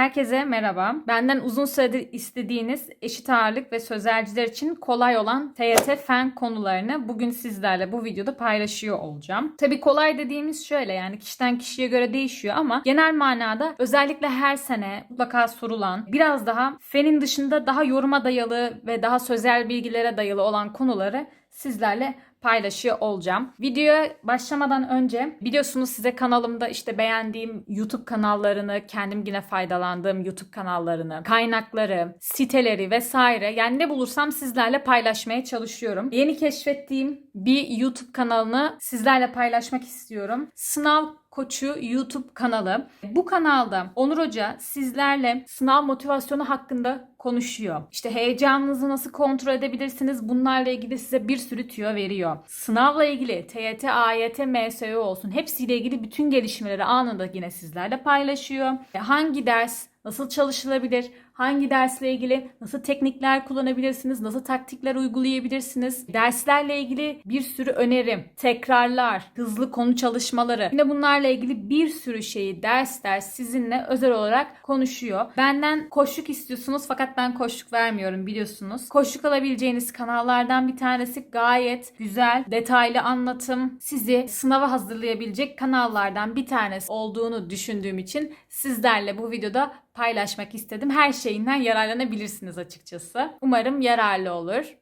Herkese merhaba. Benden uzun süredir istediğiniz eşit ağırlık ve sözelciler için kolay olan TYT fen konularını bugün sizlerle bu videoda paylaşıyor olacağım. Tabi kolay dediğimiz şöyle yani kişiden kişiye göre değişiyor ama genel manada özellikle her sene mutlaka sorulan biraz daha fenin dışında daha yoruma dayalı ve daha sözel bilgilere dayalı olan konuları sizlerle paylaşıyor olacağım. Videoya başlamadan önce biliyorsunuz size kanalımda işte beğendiğim YouTube kanallarını, kendim yine faydalandığım YouTube kanallarını, kaynakları, siteleri vesaire yani ne bulursam sizlerle paylaşmaya çalışıyorum. Yeni keşfettiğim bir YouTube kanalını sizlerle paylaşmak istiyorum. Sınav Koçu YouTube kanalı. Bu kanalda Onur Hoca sizlerle sınav motivasyonu hakkında konuşuyor. İşte heyecanınızı nasıl kontrol edebilirsiniz? Bunlarla ilgili size bir sürü tüyo veriyor. Sınavla ilgili TYT, AYT, MSÖ olsun hepsiyle ilgili bütün gelişmeleri anında yine sizlerle paylaşıyor. Hangi ders nasıl çalışılabilir? Hangi dersle ilgili nasıl teknikler kullanabilirsiniz? Nasıl taktikler uygulayabilirsiniz? Derslerle ilgili bir sürü öneri, tekrarlar, hızlı konu çalışmaları. Yine bunlarla ilgili bir sürü şeyi ders ders sizinle özel olarak konuşuyor. Benden koşluk istiyorsunuz fakat ben koşluk vermiyorum biliyorsunuz. Koşluk alabileceğiniz kanallardan bir tanesi gayet güzel, detaylı anlatım, sizi sınava hazırlayabilecek kanallardan bir tanesi olduğunu düşündüğüm için sizlerle bu videoda paylaşmak istedim. Her şeyinden yararlanabilirsiniz açıkçası. Umarım yararlı olur.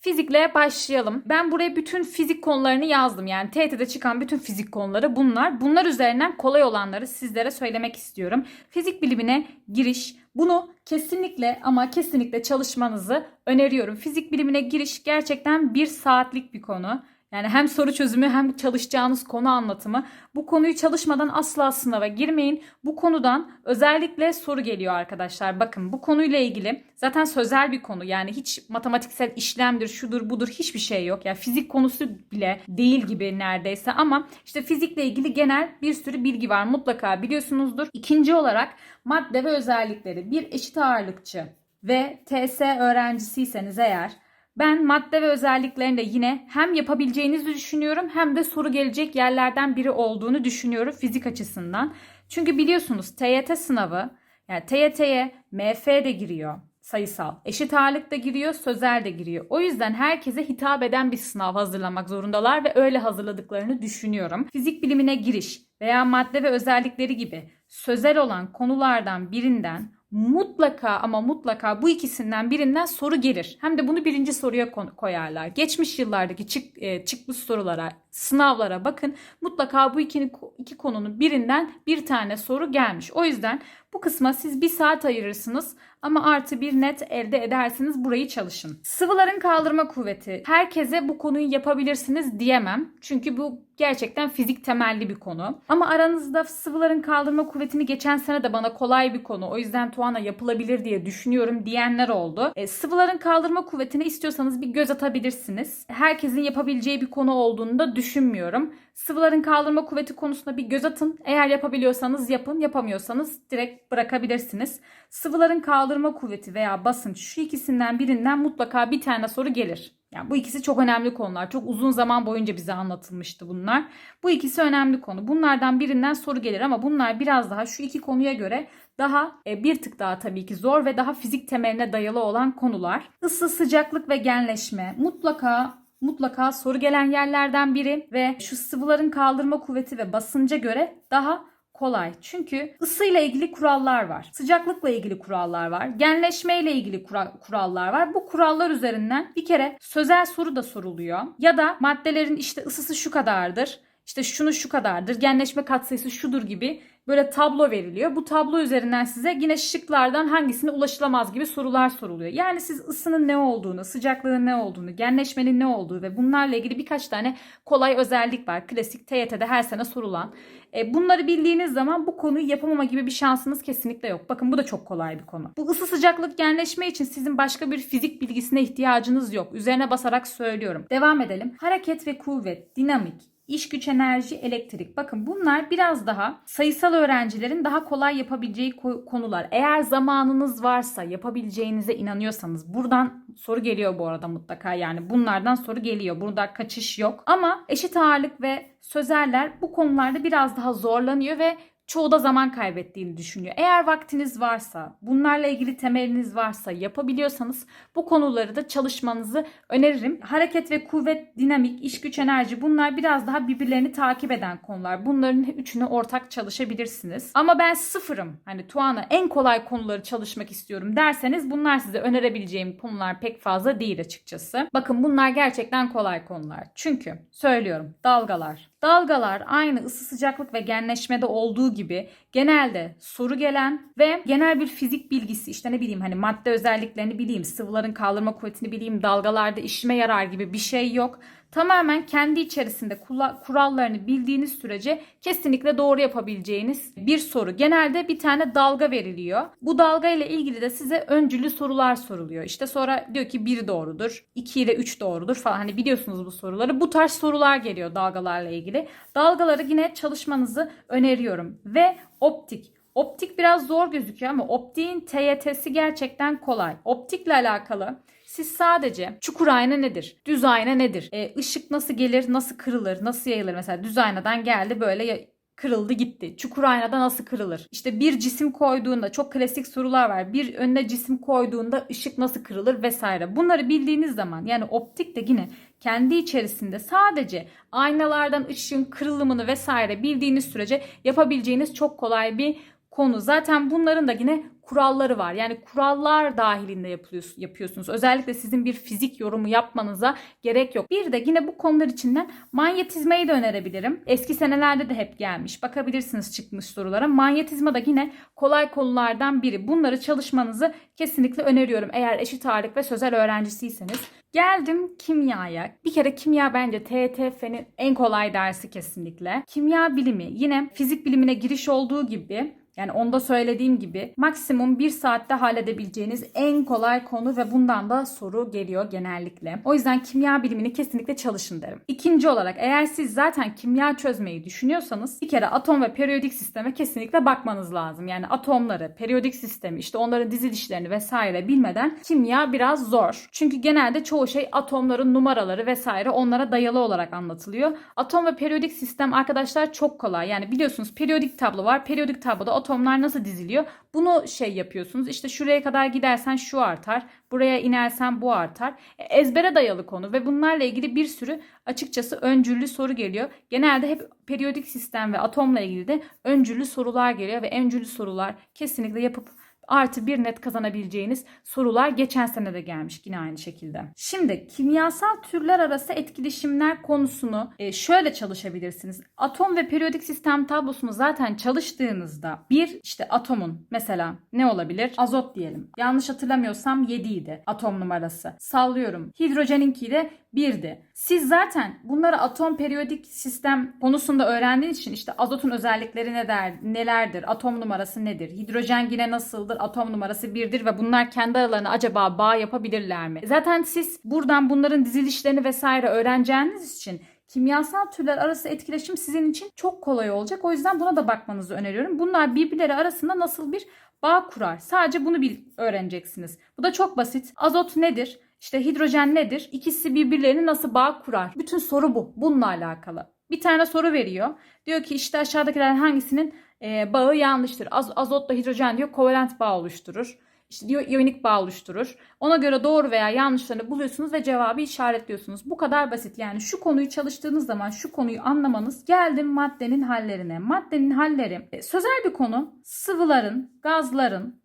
Fizikle başlayalım. Ben buraya bütün fizik konularını yazdım. Yani TET'de çıkan bütün fizik konuları bunlar. Bunlar üzerinden kolay olanları sizlere söylemek istiyorum. Fizik bilimine giriş. Bunu kesinlikle ama kesinlikle çalışmanızı öneriyorum. Fizik bilimine giriş gerçekten bir saatlik bir konu. Yani hem soru çözümü hem çalışacağınız konu anlatımı. Bu konuyu çalışmadan asla sınava girmeyin. Bu konudan özellikle soru geliyor arkadaşlar. Bakın bu konuyla ilgili zaten sözel bir konu. Yani hiç matematiksel işlemdir, şudur budur hiçbir şey yok. Yani fizik konusu bile değil gibi neredeyse ama işte fizikle ilgili genel bir sürü bilgi var. Mutlaka biliyorsunuzdur. İkinci olarak madde ve özellikleri. Bir eşit ağırlıkçı ve TS öğrencisiyseniz eğer ben madde ve özelliklerinde yine hem yapabileceğinizi düşünüyorum hem de soru gelecek yerlerden biri olduğunu düşünüyorum fizik açısından. Çünkü biliyorsunuz TYT sınavı yani TYT'ye MF de giriyor sayısal. Eşit ağırlık da giriyor, sözel de giriyor. O yüzden herkese hitap eden bir sınav hazırlamak zorundalar ve öyle hazırladıklarını düşünüyorum. Fizik bilimine giriş veya madde ve özellikleri gibi sözel olan konulardan birinden mutlaka ama mutlaka bu ikisinden birinden soru gelir. Hem de bunu birinci soruya koyarlar. Geçmiş yıllardaki çık, e, çıkmış sorulara, sınavlara bakın. Mutlaka bu iki, iki konunun birinden bir tane soru gelmiş. O yüzden bu kısma siz bir saat ayırırsınız ama artı bir net elde edersiniz. Burayı çalışın. Sıvıların kaldırma kuvveti. Herkese bu konuyu yapabilirsiniz diyemem. Çünkü bu gerçekten fizik temelli bir konu. Ama aranızda sıvıların kaldırma kuvvetini geçen sene de bana kolay bir konu. O yüzden Tuana yapılabilir diye düşünüyorum diyenler oldu. E, sıvıların kaldırma kuvvetini istiyorsanız bir göz atabilirsiniz. Herkesin yapabileceği bir konu olduğunu da düşünmüyorum. Sıvıların kaldırma kuvveti konusunda bir göz atın. Eğer yapabiliyorsanız yapın, yapamıyorsanız direkt bırakabilirsiniz. Sıvıların kaldırma kuvveti veya basınç şu ikisinden birinden mutlaka bir tane soru gelir. Yani bu ikisi çok önemli konular. Çok uzun zaman boyunca bize anlatılmıştı bunlar. Bu ikisi önemli konu. Bunlardan birinden soru gelir ama bunlar biraz daha şu iki konuya göre daha e, bir tık daha tabii ki zor ve daha fizik temeline dayalı olan konular. Isı, sıcaklık ve genleşme mutlaka mutlaka soru gelen yerlerden biri ve şu sıvıların kaldırma kuvveti ve basınca göre daha kolay. Çünkü ısıyla ilgili kurallar var. Sıcaklıkla ilgili kurallar var. Genleşmeyle ilgili kura- kurallar var. Bu kurallar üzerinden bir kere sözel soru da soruluyor. Ya da maddelerin işte ısısı şu kadardır. İşte şunu şu kadardır. Genleşme katsayısı şudur gibi böyle tablo veriliyor. Bu tablo üzerinden size yine şıklardan hangisine ulaşılamaz gibi sorular soruluyor. Yani siz ısının ne olduğunu, sıcaklığın ne olduğunu, genleşmenin ne olduğu ve bunlarla ilgili birkaç tane kolay özellik var. Klasik TYT'de her sene sorulan. E, bunları bildiğiniz zaman bu konuyu yapamama gibi bir şansınız kesinlikle yok. Bakın bu da çok kolay bir konu. Bu ısı sıcaklık genleşme için sizin başka bir fizik bilgisine ihtiyacınız yok. Üzerine basarak söylüyorum. Devam edelim. Hareket ve kuvvet, dinamik, iş güç enerji, elektrik. Bakın bunlar biraz daha sayısal öğrencilerin daha kolay yapabileceği konular. Eğer zamanınız varsa yapabileceğinize inanıyorsanız buradan soru geliyor bu arada mutlaka. Yani bunlardan soru geliyor. Burada kaçış yok. Ama eşit ağırlık ve sözeller bu konularda biraz daha zorlanıyor ve çoğu da zaman kaybettiğini düşünüyor. Eğer vaktiniz varsa, bunlarla ilgili temeliniz varsa, yapabiliyorsanız bu konuları da çalışmanızı öneririm. Hareket ve kuvvet, dinamik, iş güç enerji bunlar biraz daha birbirlerini takip eden konular. Bunların üçünü ortak çalışabilirsiniz. Ama ben sıfırım. Hani Tuana en kolay konuları çalışmak istiyorum derseniz bunlar size önerebileceğim konular pek fazla değil açıkçası. Bakın bunlar gerçekten kolay konular. Çünkü söylüyorum dalgalar. Dalgalar aynı ısı sıcaklık ve genleşmede olduğu gibi genelde soru gelen ve genel bir fizik bilgisi işte ne bileyim hani madde özelliklerini bileyim, sıvıların kaldırma kuvvetini bileyim, dalgalarda işime yarar gibi bir şey yok. Tamamen kendi içerisinde kurallarını bildiğiniz sürece kesinlikle doğru yapabileceğiniz bir soru. Genelde bir tane dalga veriliyor. Bu dalga ile ilgili de size öncülü sorular soruluyor. İşte sonra diyor ki 1 doğrudur, 2 ile 3 doğrudur falan. Hani biliyorsunuz bu soruları. Bu tarz sorular geliyor dalgalarla ilgili. Dalgaları yine çalışmanızı öneriyorum. Ve optik. Optik biraz zor gözüküyor ama optiğin TYT'si gerçekten kolay. Optikle alakalı siz sadece çukur ayna nedir? Düz ayna nedir? E, ışık nasıl gelir? Nasıl kırılır? Nasıl yayılır? Mesela düz aynadan geldi böyle kırıldı gitti. Çukur aynada nasıl kırılır? İşte bir cisim koyduğunda çok klasik sorular var. Bir önüne cisim koyduğunda ışık nasıl kırılır vesaire. Bunları bildiğiniz zaman yani optik de yine kendi içerisinde sadece aynalardan ışığın kırılımını vesaire bildiğiniz sürece yapabileceğiniz çok kolay bir konu. Zaten bunların da yine kuralları var. Yani kurallar dahilinde yapıyorsunuz. Özellikle sizin bir fizik yorumu yapmanıza gerek yok. Bir de yine bu konular içinden manyetizmayı da önerebilirim. Eski senelerde de hep gelmiş. Bakabilirsiniz çıkmış sorulara. Manyetizma da yine kolay konulardan biri. Bunları çalışmanızı kesinlikle öneriyorum. Eğer eşit ağırlık ve sözel öğrencisiyseniz. Geldim kimyaya. Bir kere kimya bence TET Fen'in en kolay dersi kesinlikle. Kimya bilimi yine fizik bilimine giriş olduğu gibi yani onda söylediğim gibi maksimum bir saatte halledebileceğiniz en kolay konu ve bundan da soru geliyor genellikle. O yüzden kimya bilimini kesinlikle çalışın derim. İkinci olarak eğer siz zaten kimya çözmeyi düşünüyorsanız bir kere atom ve periyodik sisteme kesinlikle bakmanız lazım. Yani atomları, periyodik sistemi, işte onların dizilişlerini vesaire bilmeden kimya biraz zor. Çünkü genelde çoğu şey atomların numaraları vesaire onlara dayalı olarak anlatılıyor. Atom ve periyodik sistem arkadaşlar çok kolay. Yani biliyorsunuz periyodik tablo var. Periyodik tabloda atomlar nasıl diziliyor? Bunu şey yapıyorsunuz. İşte şuraya kadar gidersen şu artar. Buraya inersen bu artar. E, Ezbere dayalı konu ve bunlarla ilgili bir sürü açıkçası öncüllü soru geliyor. Genelde hep periyodik sistem ve atomla ilgili de öncüllü sorular geliyor ve öncüllü sorular kesinlikle yapıp artı bir net kazanabileceğiniz sorular geçen sene de gelmiş yine aynı şekilde. Şimdi kimyasal türler arası etkileşimler konusunu e, şöyle çalışabilirsiniz. Atom ve periyodik sistem tablosunu zaten çalıştığınızda bir işte atomun mesela ne olabilir? Azot diyelim. Yanlış hatırlamıyorsam 7 idi atom numarası. Sallıyorum. Hidrojeninki de 1'di. Siz zaten bunları atom periyodik sistem konusunda öğrendiğiniz için işte azotun özellikleri ne der, nelerdir, atom numarası nedir, hidrojen yine nasıldır, atom numarası 1'dir ve bunlar kendi aralarına acaba bağ yapabilirler mi? Zaten siz buradan bunların dizilişlerini vesaire öğreneceğiniz için kimyasal türler arası etkileşim sizin için çok kolay olacak. O yüzden buna da bakmanızı öneriyorum. Bunlar birbirleri arasında nasıl bir bağ kurar? Sadece bunu bil öğreneceksiniz. Bu da çok basit. Azot nedir? İşte hidrojen nedir? İkisi birbirlerini nasıl bağ kurar? Bütün soru bu. Bununla alakalı. Bir tane soru veriyor. Diyor ki işte aşağıdakilerden hangisinin e, bağı yanlıştır? Az, azotla hidrojen diyor kovalent bağ oluşturur. İşte diyor iyonik bağ oluşturur. Ona göre doğru veya yanlışlarını buluyorsunuz ve cevabı işaretliyorsunuz. Bu kadar basit. Yani şu konuyu çalıştığınız zaman şu konuyu anlamanız geldim maddenin hallerine. Maddenin halleri e, sözel bir konu. Sıvıların, gazların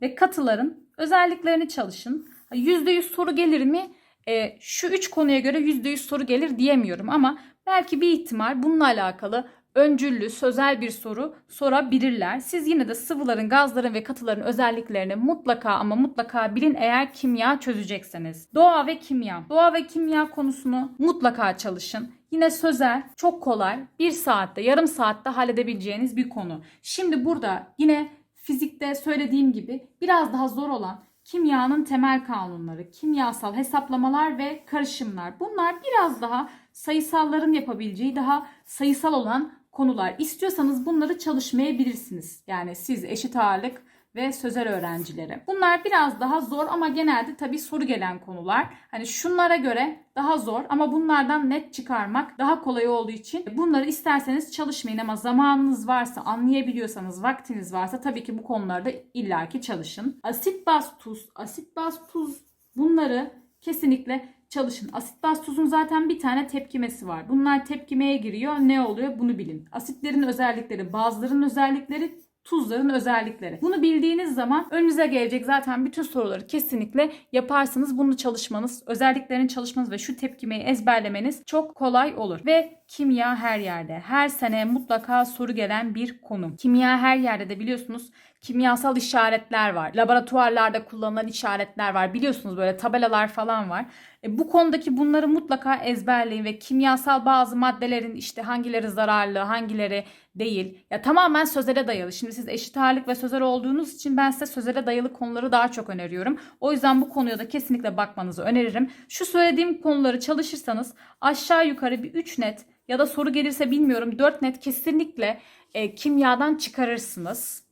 ve katıların özelliklerini çalışın. %100 soru gelir mi? E, şu üç konuya göre %100 soru gelir diyemiyorum ama belki bir ihtimal bununla alakalı öncüllü, sözel bir soru sorabilirler. Siz yine de sıvıların, gazların ve katıların özelliklerini mutlaka ama mutlaka bilin eğer kimya çözecekseniz. Doğa ve kimya. Doğa ve kimya konusunu mutlaka çalışın. Yine sözel, çok kolay, bir saatte, yarım saatte halledebileceğiniz bir konu. Şimdi burada yine fizikte söylediğim gibi biraz daha zor olan kimyanın temel kanunları, kimyasal hesaplamalar ve karışımlar. Bunlar biraz daha sayısalların yapabileceği daha sayısal olan konular. İstiyorsanız bunları çalışmayabilirsiniz. Yani siz eşit ağırlık ve sözel öğrencileri. Bunlar biraz daha zor ama genelde tabii soru gelen konular. Hani şunlara göre daha zor ama bunlardan net çıkarmak daha kolay olduğu için bunları isterseniz çalışmayın ama zamanınız varsa, anlayabiliyorsanız, vaktiniz varsa tabii ki bu konularda illaki çalışın. Asit baz tuz, asit baz tuz bunları kesinlikle çalışın. Asit baz tuzun zaten bir tane tepkimesi var. Bunlar tepkimeye giriyor. Ne oluyor bunu bilin. Asitlerin özellikleri, bazıların özellikleri, tuzların özellikleri. Bunu bildiğiniz zaman önünüze gelecek zaten bütün soruları kesinlikle yaparsınız. Bunu çalışmanız, özelliklerini çalışmanız ve şu tepkimeyi ezberlemeniz çok kolay olur. Ve kimya her yerde. Her sene mutlaka soru gelen bir konu. Kimya her yerde de biliyorsunuz kimyasal işaretler var. Laboratuvarlarda kullanılan işaretler var. Biliyorsunuz böyle tabelalar falan var. E, bu konudaki bunları mutlaka ezberleyin ve kimyasal bazı maddelerin işte hangileri zararlı, hangileri değil. Ya tamamen sözele dayalı. Şimdi siz eşit ağırlık ve sözel olduğunuz için ben size sözele dayalı konuları daha çok öneriyorum. O yüzden bu konuya da kesinlikle bakmanızı öneririm. Şu söylediğim konuları çalışırsanız aşağı yukarı bir 3 net ya da soru gelirse bilmiyorum 4 net kesinlikle e, kimyadan çıkarırsınız.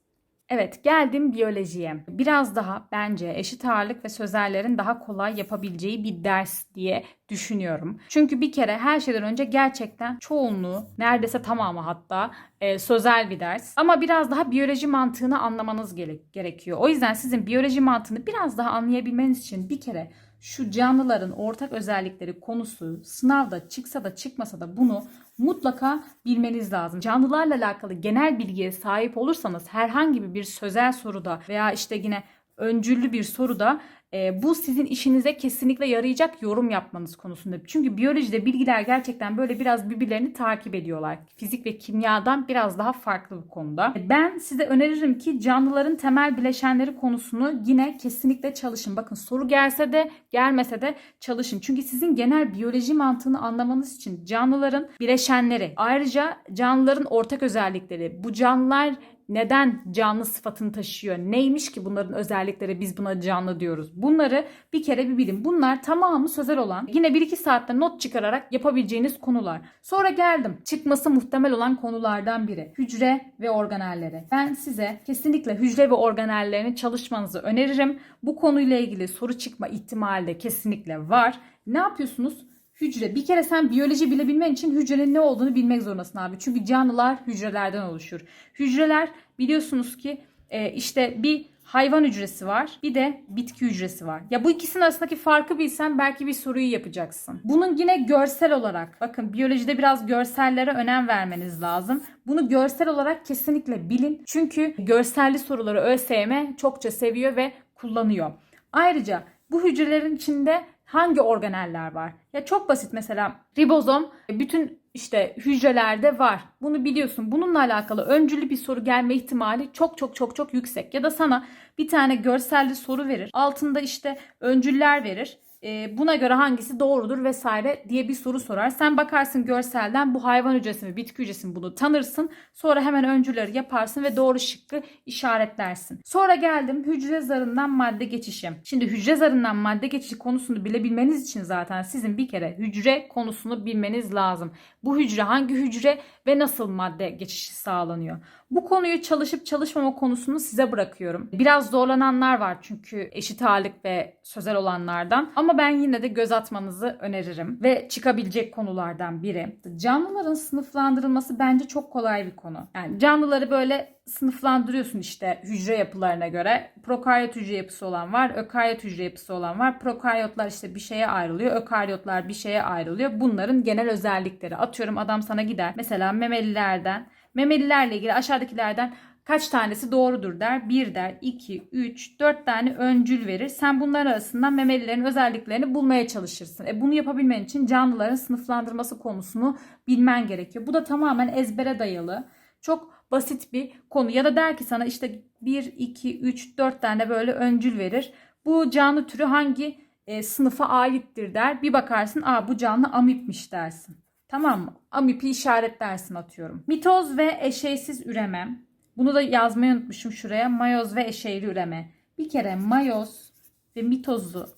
Evet geldim biyolojiye. Biraz daha bence eşit ağırlık ve sözellerin daha kolay yapabileceği bir ders diye düşünüyorum. Çünkü bir kere her şeyden önce gerçekten çoğunluğu neredeyse tamamı hatta e, sözel bir ders. Ama biraz daha biyoloji mantığını anlamanız gere- gerekiyor. O yüzden sizin biyoloji mantığını biraz daha anlayabilmeniz için bir kere şu canlıların ortak özellikleri konusu sınavda çıksa da çıkmasa da bunu mutlaka bilmeniz lazım. Canlılarla alakalı genel bilgiye sahip olursanız herhangi bir sözel soruda veya işte yine öncüllü bir soruda e, bu sizin işinize kesinlikle yarayacak yorum yapmanız konusunda. Çünkü biyolojide bilgiler gerçekten böyle biraz birbirlerini takip ediyorlar. Fizik ve kimyadan biraz daha farklı bu konuda. Ben size öneririm ki canlıların temel bileşenleri konusunu yine kesinlikle çalışın. Bakın soru gelse de gelmese de çalışın. Çünkü sizin genel biyoloji mantığını anlamanız için canlıların bileşenleri, ayrıca canlıların ortak özellikleri, bu canlılar neden canlı sıfatını taşıyor? Neymiş ki bunların özellikleri biz buna canlı diyoruz? Bunları bir kere bir bilin. Bunlar tamamı sözel olan yine 1-2 saatte not çıkararak yapabileceğiniz konular. Sonra geldim. Çıkması muhtemel olan konulardan biri. Hücre ve organelleri. Ben size kesinlikle hücre ve organellerini çalışmanızı öneririm. Bu konuyla ilgili soru çıkma ihtimali de kesinlikle var. Ne yapıyorsunuz? Hücre. Bir kere sen biyoloji bilebilmen için hücrenin ne olduğunu bilmek zorundasın abi. Çünkü canlılar hücrelerden oluşur. Hücreler biliyorsunuz ki e, işte bir hayvan hücresi var bir de bitki hücresi var. Ya bu ikisinin arasındaki farkı bilsen belki bir soruyu yapacaksın. Bunun yine görsel olarak bakın biyolojide biraz görsellere önem vermeniz lazım. Bunu görsel olarak kesinlikle bilin. Çünkü görselli soruları ÖSYM çokça seviyor ve kullanıyor. Ayrıca bu hücrelerin içinde hangi organeller var? Ya çok basit mesela ribozom bütün işte hücrelerde var. Bunu biliyorsun. Bununla alakalı öncüllü bir soru gelme ihtimali çok çok çok çok yüksek. Ya da sana bir tane görselli soru verir. Altında işte öncüller verir. E, buna göre hangisi doğrudur vesaire diye bir soru sorar. Sen bakarsın görselden bu hayvan hücresi mi bitki hücresi mi bunu tanırsın. Sonra hemen öncüleri yaparsın ve doğru şıkkı işaretlersin. Sonra geldim hücre zarından madde geçişi. Şimdi hücre zarından madde geçişi konusunu bilebilmeniz için zaten sizin bir kere hücre konusunu bilmeniz lazım. Bu hücre hangi hücre ve nasıl madde geçişi sağlanıyor? Bu konuyu çalışıp çalışmama konusunu size bırakıyorum. Biraz zorlananlar var çünkü eşit ağırlık ve sözel olanlardan. Ama ben yine de göz atmanızı öneririm. Ve çıkabilecek konulardan biri. Canlıların sınıflandırılması bence çok kolay bir konu. Yani canlıları böyle sınıflandırıyorsun işte hücre yapılarına göre. Prokaryot hücre yapısı olan var, ökaryot hücre yapısı olan var. Prokaryotlar işte bir şeye ayrılıyor, ökaryotlar bir şeye ayrılıyor. Bunların genel özellikleri. Atıyorum adam sana gider. Mesela memelilerden Memelilerle ilgili aşağıdakilerden kaç tanesi doğrudur der. 1 der, 2, 3, 4 tane öncül verir. Sen bunların arasından memelilerin özelliklerini bulmaya çalışırsın. E bunu yapabilmen için canlıların sınıflandırması konusunu bilmen gerekiyor. Bu da tamamen ezbere dayalı. Çok basit bir konu. Ya da der ki sana işte 1, 2, 3, 4 tane böyle öncül verir. Bu canlı türü hangi e, sınıfa aittir der. Bir bakarsın aa bu canlı amipmiş dersin. Tamam mı? Amipi işaretlersin atıyorum. Mitoz ve eşeysiz üreme. Bunu da yazmayı unutmuşum şuraya. Mayoz ve eşeyli üreme. Bir kere mayoz ve mitozu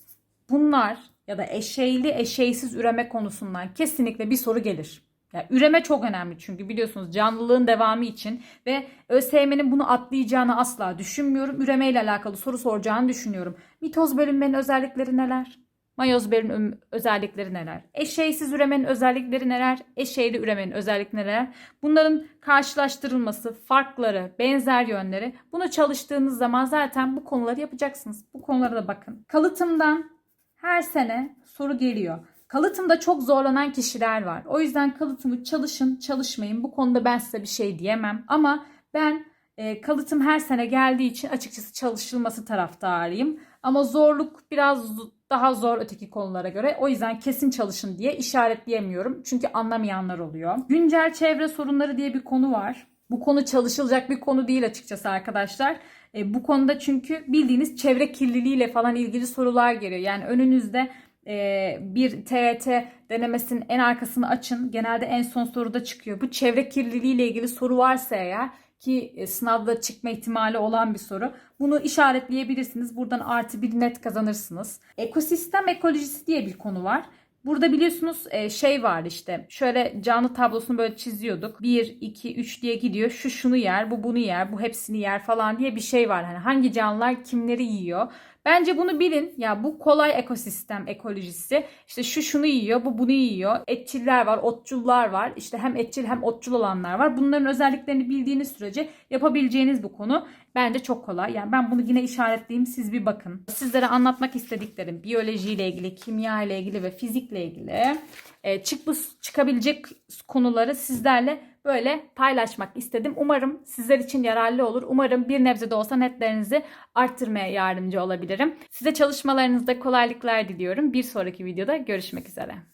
bunlar ya da eşeyli eşeysiz üreme konusundan kesinlikle bir soru gelir. Yani üreme çok önemli çünkü biliyorsunuz canlılığın devamı için ve ÖSYM'nin bunu atlayacağını asla düşünmüyorum. Üremeyle alakalı soru soracağını düşünüyorum. Mitoz bölünmenin özellikleri neler? Mayoz bölünmenin özellikleri neler? Eşeğsiz üremenin özellikleri neler? Eşeğli üremenin özellikleri neler? Bunların karşılaştırılması, farkları, benzer yönleri. Bunu çalıştığınız zaman zaten bu konuları yapacaksınız. Bu konulara da bakın. Kalıtımdan her sene soru geliyor. Kalıtımda çok zorlanan kişiler var. O yüzden kalıtımı çalışın, çalışmayın. Bu konuda ben size bir şey diyemem. Ama ben e, kalıtım her sene geldiği için açıkçası çalışılması taraftarıyım. Ama zorluk biraz daha zor öteki konulara göre. O yüzden kesin çalışın diye işaretleyemiyorum. Çünkü anlamayanlar oluyor. Güncel çevre sorunları diye bir konu var. Bu konu çalışılacak bir konu değil açıkçası arkadaşlar. E, bu konuda çünkü bildiğiniz çevre kirliliğiyle falan ilgili sorular geliyor. Yani önünüzde e, bir TRT denemesinin en arkasını açın. Genelde en son soruda çıkıyor. Bu çevre kirliliğiyle ilgili soru varsa eğer ki e, sınavda çıkma ihtimali olan bir soru. Bunu işaretleyebilirsiniz. Buradan artı bir net kazanırsınız. Ekosistem ekolojisi diye bir konu var. Burada biliyorsunuz e, şey var işte şöyle canlı tablosunu böyle çiziyorduk. 1, 2, 3 diye gidiyor. Şu şunu yer, bu bunu yer, bu hepsini yer falan diye bir şey var. Hani hangi canlılar kimleri yiyor. Bence bunu bilin. Ya bu kolay ekosistem ekolojisi. İşte şu şunu yiyor, bu bunu yiyor. Etçiller var, otçullar var. İşte hem etçil hem otçul olanlar var. Bunların özelliklerini bildiğiniz sürece yapabileceğiniz bu konu bence çok kolay. Yani ben bunu yine işaretleyeyim siz bir bakın. Sizlere anlatmak istediklerim biyolojiyle ilgili, kimya ile ilgili ve fizikle ilgili e, çıkmış çıkabilecek konuları sizlerle böyle paylaşmak istedim. Umarım sizler için yararlı olur. Umarım bir nebze de olsa netlerinizi arttırmaya yardımcı olabilirim. Size çalışmalarınızda kolaylıklar diliyorum. Bir sonraki videoda görüşmek üzere.